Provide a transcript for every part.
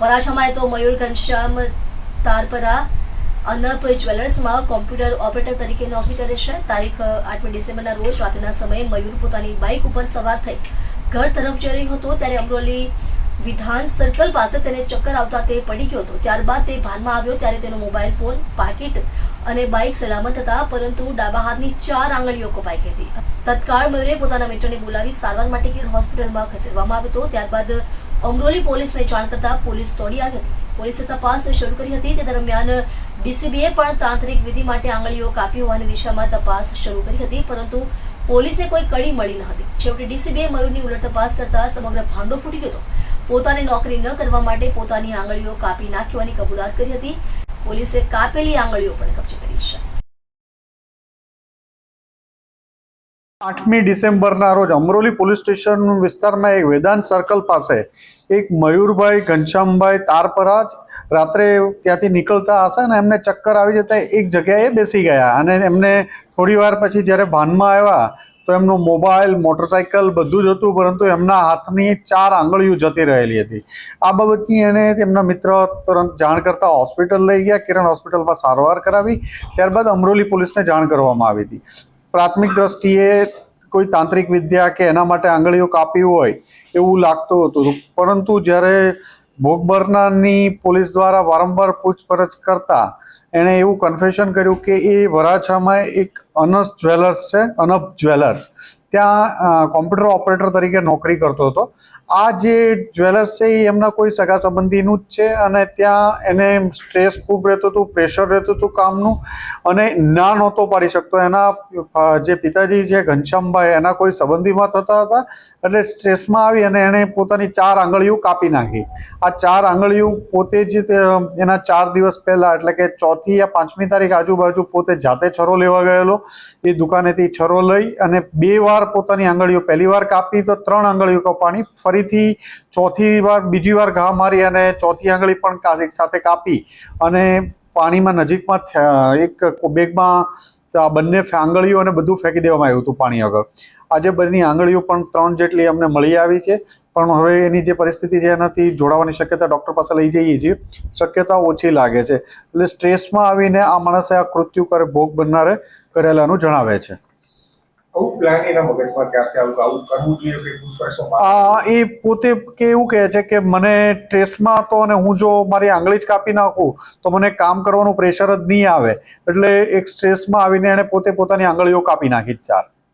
વરાછામાં તો મયુર ઘનશ્યામ તારપરા અનપ જ્વેલર્સમાં computer operator તરીકે નોકરી કરે છે. તારીખ આઠમી ડિસેમ્બરના રોજ રાત્રિના સમયે મયુર પોતાની બાઇક ઉપર સવાર થઈ ઘર તરફ જઈ રહ્યો હતો. ત્યારે અમરોલી વિધાન સર્કલ પાસે તેને ચક્કર આવતા તે પડી ગયો હતો. ત્યારબાદ તે ભાનમાં આવ્યો ત્યારે તેનો મોબાઈલ ફોન, પાકીટ અને બાઇક સલામત હતા, પરંતુ ડાબા હાથની ચાર આંગળીઓ કપાઈ ગઈ હતી. તત્કાળ મયુરે પોતાના મિત્રને બોલાવી સારવાર માટે હોસ્પિટલમાં ખસેડવામાં આવ્યો હતો. ત્યારબાદ અમરોલી પોલીસને જાણ કરતા પોલીસ દોડી આવી હતી. પોલીસે તપાસ શરૂ કરી હતી. તે દરમિયાન ડીસીબીએ પણ તાંત્રિક વિધિ માટે આંગળીઓ કાપી હોવાની દિશામાં તપાસ શરૂ કરી હતી, પરંતુ પોલીસને કોઈ કડી મળી ન હતી. છેવટે ડીસીબીએ મયુરની ઉલટ તપાસ કરતા સમગ્ર ભાંડો ફૂટી ગયો હતો. પોતાની નોકરી ન કરવા માટે પોતાની આંગળીઓ કાપી નાખવાની કબૂલાત કરી હતી. પોલીસે કાપેલી આંગળીઓ પણ કબજે કરી છે. આઠમી ડિસેમ્બરના રોજ અમરોલી પોલીસ સ્ટેશન વિસ્તારમાં એક વેદાંત સર્કલ પાસે એક મયુરભાઈ ઘનશ્યામભાઈ તારપરા રાત્રે ત્યાંથી નીકળતા હશે અને એમને ચક્કર આવી જતા એક જગ્યાએ બેસી ગયા અને એમને થોડી વાર પછી જ્યારે ભાનમાં આવ્યા તો એમનો મોબાઈલ મોટરસાઇકલ બધું જ હતું, પરંતુ એમના હાથની ચાર આંગળીઓ જતી રહેલી હતી. આ બાબતની એને તેમના મિત્ર તુરંત જાણ કરતા હોસ્પિટલ લઈ ગયા. કિરણ હોસ્પિટલમાં સારવાર કરાવી. ત્યારબાદ અમરોલી પોલીસને જાણ કરવામાં આવી હતી. પ્રાથમિક દ્રષ્ટિએ કોઈ તાંત્રિક વિદ્યા કે એના માટે આંગળીઓ કાપી હોય એવું લાગતું હતું. પરંતુ જ્યારે ભોગ બનનારની પોલીસ દ્વારા વારંવાર પૂછપરછ કરતા એણે એવું કન્ફેશન કર્યું કે એ વરાછામાં એક અનસ જ્વેલર્સ છે, અનપ જ્વેલર્સ. ત્યાં કોમ્પ્યુટર ઓપરેટર તરીકે નોકરી કરતો હતો. આ જે જ્વેલર્સ છે, એ એમના કોઈ સગા સંબંધીનું જ છે અને ત્યાં એને સ્ટ્રેસ ખૂબ રહેતું હતું, પ્રેશર રહેતું હતું કામનું અને ના નહોતો પાડી શકતો. એના જે પિતાજી છે, ઘનશ્યામભાઈ, એના કોઈ સંબંધીમાં થતા હતા. એટલે સ્ટ્રેસમાં આવી અને એણે પોતાની ચાર આંગળીઓ કાપી નાખી. આ ચાર આંગળીઓ પોતે જ એના ચાર દિવસ પહેલા, એટલે કે ચોથી યા પાંચમી તારીખ આજુબાજુ પોતે જાતે છરો લેવા ગયેલો. એ દુકાનેથી છરો લઈ અને બે વાર પોતાની આંગળીઓ પહેલી વાર કાપી તો ત્રણ આંગળીઓ કપાણી. ફરીથી ચોથી વાર, બીજી વાર ઘા મારી અને ચોથી આંગળી પણ સાથે કાપી અને પાણીમાં નજીકમાં એક બેગમાં આ બંને આંગળીઓ અને બધું ફેંકી દેવામાં આવ્યું હતું પાણી આગળ આજે બધી આંગળીઓ પણ ત્રણ જેટલી અમને મળી આવી છે. પણ હવે એની જે પરિસ્થિતિ છે, એનાથી જોડાવાની શક્યતા ડૉક્ટર પાસે લઈ જઈએ છીએ. શક્યતા ઓછી લાગે છે. એટલે સ્ટ્રેસમાં આવીને આ માણસે આ કૃત્યુ કરે, ભોગ બનનારે કરેલાનું જણાવે છે. એ પોતે કે એવું કહે છે કે મને સ્ટ્રેસમાં હતો અને હું જો મારી આંગળી જ કાપી નાખું, તો મને કામ કરવાનું પ્રેશર જ નહીં આવે. એટલે એક સ્ટ્રેસમાં આવીને એણે પોતે પોતાની આંગળીઓ કાપી નાખી ચાર.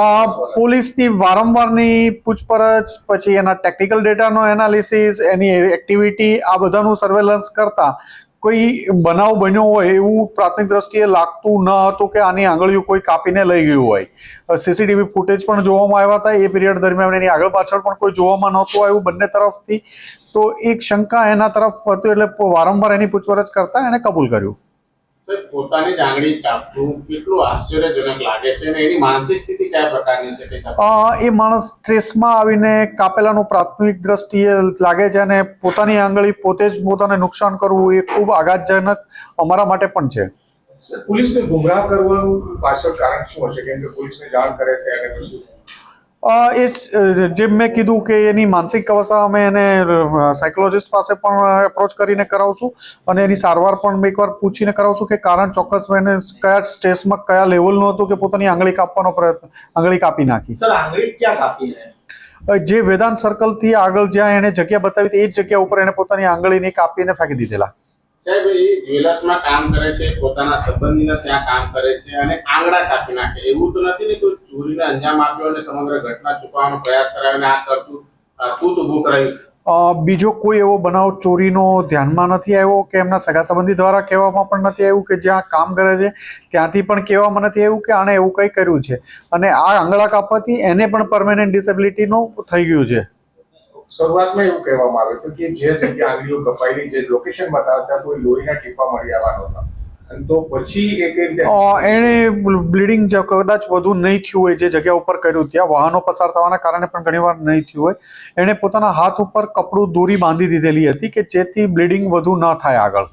આ પોલીસની વારંવારની પૂછપરછ, પછી એના ટેકનિકલ ડેટાનો એનાલિસિસ એની એક્ટિવિટી આ બધાનું સર્વેલન્સ કરતા કોઈ બનાવ બન્યો હોય એવું પ્રાથમિક દ્રષ્ટિએ લાગતું ન હતું કે આની આંગળીઓ કોઈ કાપીને લઈ ગયું હોય. સીસીટીવી ફૂટેજ પણ જોવામાં આવ્યા હતા. એ પીરિયડ દરમિયાન એની આગળ પાછળ પણ કોઈ જોવામાં નહોતું આવ્યું બંને તરફથી. તો એક શંકા એના તરફ હતી એટલે વારંવાર એની પૂછપરછ કરતા એણે કબૂલ કર્યું. પોતાની આંગળી કાપવું કેટલું આશ્ચર્યજનક લાગે છે અને એની માનસિક સ્થિતિ કયા પ્રકારની છે એ માણસ સ્ટ્રેસમાં આવીને કાપેલાનું પ્રાથમિક દ્રષ્ટિએ લાગે છે અને પોતાની આંગળી પોતે જ પોતાને નુકસાન કરવું એ ખૂબ આઘાતજનક અમારા માટે પણ છે. સર, પોલીસને ગુમરાહ કરવાનું પાછળ કારણ શું હશે? કેમ કે પોલીસને જાણ કરે છે અને પછી અ, એ જ, જેમ મેં કીધું કે એની માનસિક અવસ્થા અમે એને સાયકોલોજિસ્ટ પાસે પણ એપ્રોચ કરીને કરાવશું અને એની સારવાર પણ એકવાર પૂછીને કરાવશું કે કારણ ચોક્કસ એને કયા સ્ટેજમાં કયા લેવલનું હતું કે પોતાની આંગળી કાપવાનો પ્રયત્ન આંગળી કાપી નાખી. સર આંગળી ક્યાં કાપી જે વેદાંત સર્કલથી આગળ જ્યાં એને જગ્યા બતાવી હતી એ જ જગ્યા ઉપર એને પોતાની આંગળીને કાપીને ફેંકી દીધેલા. જ્વેલર્સમાં કામ કરે છે, પોતાના સંબંધીના ત્યાં કામ કરે છે અને આંગળા કાપી નાખે. એવું તો નથી ને કોઈ ચોરીને અંજામ આપ્યો અને સમગ્ર ઘટના છુપાવવાનો પ્રયાસ કરાવીને આ કરતું તૂત ઊભું કરાયું? બીજો કોઈ એવો બનાવ ચોરીનો ધ્યાનમાં નથી આવ્યો કે એમના સગા સંબંધી દ્વારા કહેવામાં પણ નથી આવ્યું કે જ્યાં કામ કરે છે, ત્યાંથી પણ કહેવામાં નથી આવ્યું કે આણે એવું કંઈ કર્યું છે? અને આ આંગળા કાપવાથી એને પણ પરમેનન્ટ ડિસેબિલિટીનું થઈ ગયું છે. શરૂઆતમાં એવું કહેવામાં આવ્યું હતું કે જે જગ્યા આંગળીઓ કપાયેલી જે લોકેશન બતાવતા કોઈ લોહીના ટીપા મળી આવવાનો હતા તો પછી એણે બ્લીડિંગ કદાચ વધુ નહીં થયું હોય જે જગ્યા ઉપર કર્યું ત્યાં, વાહનો પસાર થવાના કારણે પણ ઘણીવાર નહીં થયું હોય. એણે પોતાના હાથ ઉપર કપડું દોરી બાંધી દીધેલી હતી કે જેથી બ્લીડિંગ વધુ ન થાય આગળ.